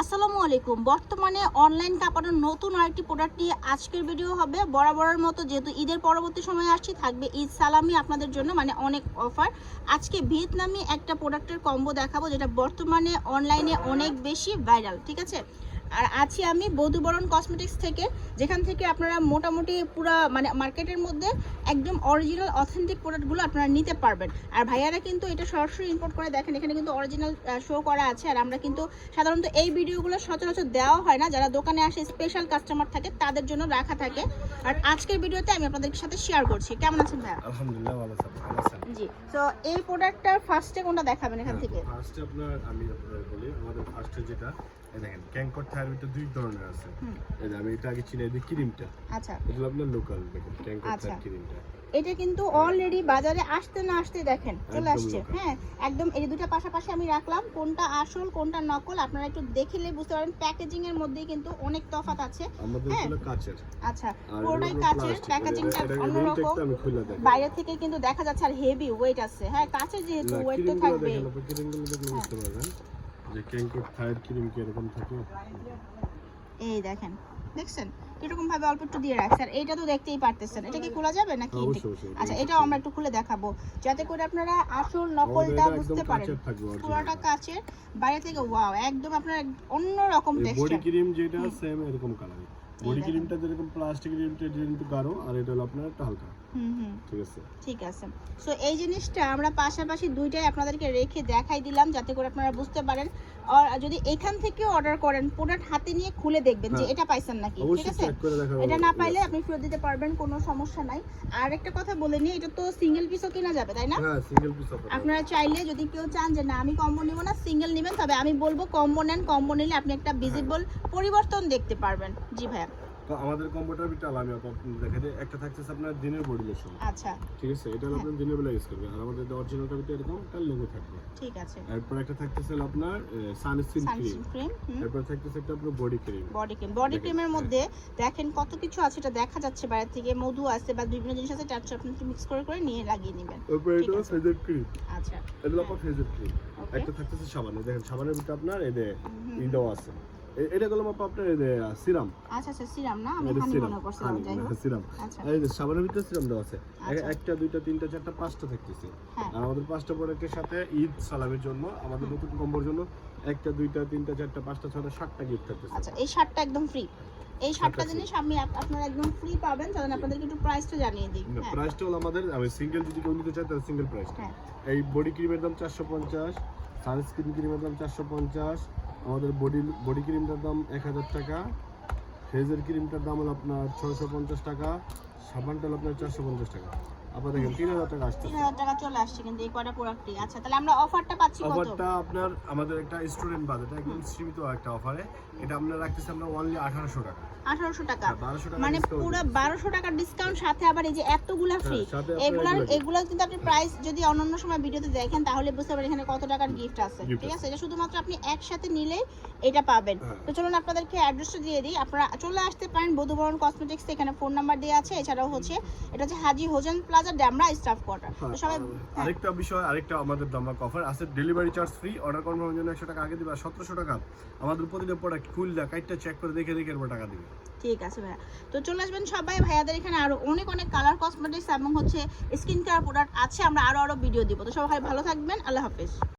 আসসালামু আলাইকুম। বর্তমানে অনলাইন কাপড়ের নতুন আরেকটি প্রোডাক্ট নিয়ে আজকের ভিডিও হবে। বরাবরের মতো যেহেতু ঈদের পরবর্তী সময় আসছি, থাকবে ঈদ সালামি আপনাদের জন্য মানে অনেক অফার আজকে ভিয়েতনামি একটা প্রোডাক্টের কম্বো দেখাবো, যেটা বর্তমানে অনলাইনে অনেক বেশি ভাইরাল ঠিক আছে? আর আছি আমি বধুবরণ কসমেটিক্স থেকে যেখান থেকে আপনারা মোটামুটি পুরো মানে মার্কেটের মধ্যে একদম অরিজিনাল অথেন্টিক প্রোডাক্টগুলো আপনারা নিতে পারবেন। আর ভাইয়ারা কিন্তু এটা সরাসরি ইম্পোর্ট করে দেখেন এখানে কিন্তু অরিজিনাল শো করা আছে। আর আমরা কিন্তু সাধারণত এই ভিডিওগুলো সচরাচর দেওয়া হয় না যারা দোকানে আসে স্পেশাল কাস্টমার থাকে তাদের জন্য রাখা থাকে। আর আজকের ভিডিওতে আমি আপনাদের সাথে শেয়ার করছি। কেমন আছেন ভাইয়া? আলহামদুলিল্লাহ ভালো আছেন? জি তো এই প্রোডাক্টটার ফার্স্টে কোনটা দেখাবেন এখান থেকে? ফার্স্টে আপনার আমি আপনাদের বলি আমাদের ফার্স্টে যেটা দেখেন ক্যাঙ্কর থায়ারবিটা দুই ধরনের আছে। এই আমি এটা আগে চিনাই দিই ক্রিমটা। আচ্ছা। এগুলো আপনার লোকাল দেখেন ক্যাঙ্কর আচ্ছা। ক্রিমটা। এটা কিন্তু অলরেডি বাজারে আসতে না আসতে দেখেন চলে আসছে। হ্যাঁ একদম এই দুটো পাশাপাশি আমি রাখলাম কোনটা আসল কোনটা নকল আপনারা একটু দেখলে বুঝতে পারেন প্যাকেজিং এর মধ্যেই কিন্তু অনেক তফাৎ আছে। হ্যাঁ। কাচের। আচ্ছা পুরোটাই কাচের প্যাকেজিংটা এটা অন্যরকম। বাইরে থেকে কিন্তু দেখা যাচ্ছে আর হেভি ওয়েট আছে। হ্যাঁ কাচের যেহেতু ওয়েট তো থাকবে যে থায়ার ক্রিম কি এরকম থাকে? এই দেখেন দেখছেন? এরকম ভাবে অল্প একটু দিয়ে রাখছেন এটা তো দেখতেই পারতেছেন। এটা কি খোলা যাবে নাকি আচ্ছা এটাও আমরা একটু খুলে দেখাবো। যাতে করে আপনারা আসল নকলটা বুঝতে পারেন। পুরোটা কাচের। বাইরে থেকে ওয়াও একদম আপনার অন্য রকম এই বডি টেক্সচার ক্রিম যেটা সেম এরকম কালার বডি ক্রিমটা যেরকম প্লাস্টিক ক্রিমটা গাঢ় আর এটা হলো আপনার একটু হালকা। ঠিক আছে? ঠিক আছে। সো এই জিনিসটা আমরা পাশাপাশি দুইটাই আপনাদেরকে রেখে দেখাই দিলাম যাতে করে আপনারা বুঝতে পারেন। আর যদি এখান থেকে অর্ডার করেন প্রোডাক্ট হাতে নিয়ে খুলে দেখবেন যে হ্যাঁ। এটা পাইছেন নাকি ঠিক আছে? এটা না পাইলে আপনি ফেরত দিতে পারবেন কোনো সমস্যা নাই। আর একটা কথা বলে নিই এটা তো সিঙ্গেল পিসও কেনা যাবে তাই না? হ্যাঁ আপনারা চাইলে যদি কেউ চান যে না আমি কম্বো নিব না সিঙ্গেল নেবেন তবে আমি বলব কম্বো নেন কম্বো নিলে আপনি একটা ভিজিবল পরিবর্তন দেখতে পারবেন। জি ভাইয়া। আমাদের কম্পিউটার আপনাদের দেখে দিই একটা থাকতেছে আপনার দিনের বডি লোশন আচ্ছা। ঠিক আছে এটা হলো আপনার দিনের বেলা ইউজ করবে আর আমাদের অরিজিনালটা ভিতরে এরকম তার লোগো থাকবে। ঠিক আছে। এরপর একটা থাকতেছে আপনার সানস্ক্রিন ক্রিম এরপর থাকতেছে একটা আপনার body cream body cream body ক্রিমের হ্যাঁ। মধ্যে দেখেন কত কিছু আছে এটা দেখা যাচ্ছে বাইরে থেকে মধু আছে বা বিভিন্ন জিনিস আছে তার আপনি মিক্স করে করে নিয়ে লাগিয়ে নেবেন। এরপর এটা। ফেজার ক্রিম আচ্ছা। এটা আপনার ফেজার ক্রিম একটা থাকতেছে সাবান দেখেন সাবানের ভিতরে আপনার এই যে হুম। আছে। এটা গেল আপনার সিরাম। আচ্ছা আচ্ছা সিরাম না? আমি হানি মনে করছিলাম যাই হোক। সিরাম। আচ্ছা। এই যে সাবানের ভিতরে সিরাম দেওয়া আছে। একটা দুইটা তিনটা চারটা পাঁচটা থাকতেছে। হ্যাঁ। আর আমাদের পাঁচটা প্রোডাক্টের সাথে ঈদ সালামের জন্য আমাদের নতুন কম্বোর জন্য একটা দুইটা তিনটা চারটা পাঁচটা ছয়টা সাতটা গিফট থাকতেছে। আচ্ছা এই শার্টটা একদম ফ্রি এই শার্টটা জিনিস আমি আপ- আপনারা একদম ফ্রি পাবেন তাহলে আপনাদেরকে একটু প্রাইসটা জানিয়ে দিই। হ্যাঁ। প্রাইসটা হলো আমাদের আমি সিঙ্গেল যদি কেউ নিতে চাই তাহলে সিঙ্গেল প্রাইস হ্যাঁ। এই বডি ক্রিমের দাম চারশো পঞ্চাশ সানস্ক্রিন ক্রিমের দাম চারশো পঞ্চাশ আমাদের বডি বডি ক্রিমটার দাম এক হাজার টাকা ফেজের ক্রিমটার দাম হলো আপনার ছশো পঞ্চাশ টাকা, সাবানটা হলো আপনার চারশো পঞ্চাশ টাকা। দেখেন হাজার টাকা আসছে তিন হাজার টাকা চলে আসছে কিন্তু এই কটা প্রোডাক্টই আচ্ছা তাহলে আমরা অফারটা পাচ্ছি কত? অফারটা আপনার আমাদের একটা স্টুডেন্ট বাজেট একদম সীমিত একটা অফারে এটা আমরা রাখতেছি আমরা অনলি আঠারোশো টাকা। আঠারোশো টাকা। মানে পুরো দিচ্ছি। বারোশো টাকার ডিসকাউন্ট সাথে আবার এই যে এতগুলা ফ্রি হ্যাঁ, এগুলার এগুলা কিন্তু আপনি প্রাইস যদি অন্যান্য সময় ভিডিওতে দেখেন তাহলে বুঝতে পারেন এখানে কত টাকার গিফট আছে। ঠিক আছে। এটা শুধুমাত্র আপনি একসাথে নিলে এটা পাবেন। হ্যাঁ। তো চলুন আপনাদেরকে অ্যাড্রেসটা দিয়ে দিই। আপনারা চলে আসতে পারেন বধুবরণ কসমেটিক্স এখানে ফোন নাম্বার দেওয়া আছে। এছাড়াও হচ্ছে এটা হচ্ছে Haji Hossain plaza Demra staff quarter সবাই আরেকটা বিষয় আরেকটা আমাদের দামাক অফার আছে। ডেলিভারি চার্জ ফ্রি অর্ডার জন্য একশো টাকা আগে দিবে আর সতেরোশো টাকা। আমাদের প্রতিটা প্রোডাক্ট খুললে কাইটটা চেক করে দেখে দেখে এরপর টাকা দিবে। ঠিক আছে ভাইয়া। তো চলে আসবেন সবাই ভাইয়াদের এখানে আরও অনেক অনেক কালার কসমেটিক্স এবং হচ্ছে স্কিন কেয়ার প্রোডাক্ট আছে আমরা আরও আরও ভিডিও দিব। তো সবাই ভালো থাকবেন আল্লাহ হাফেজ।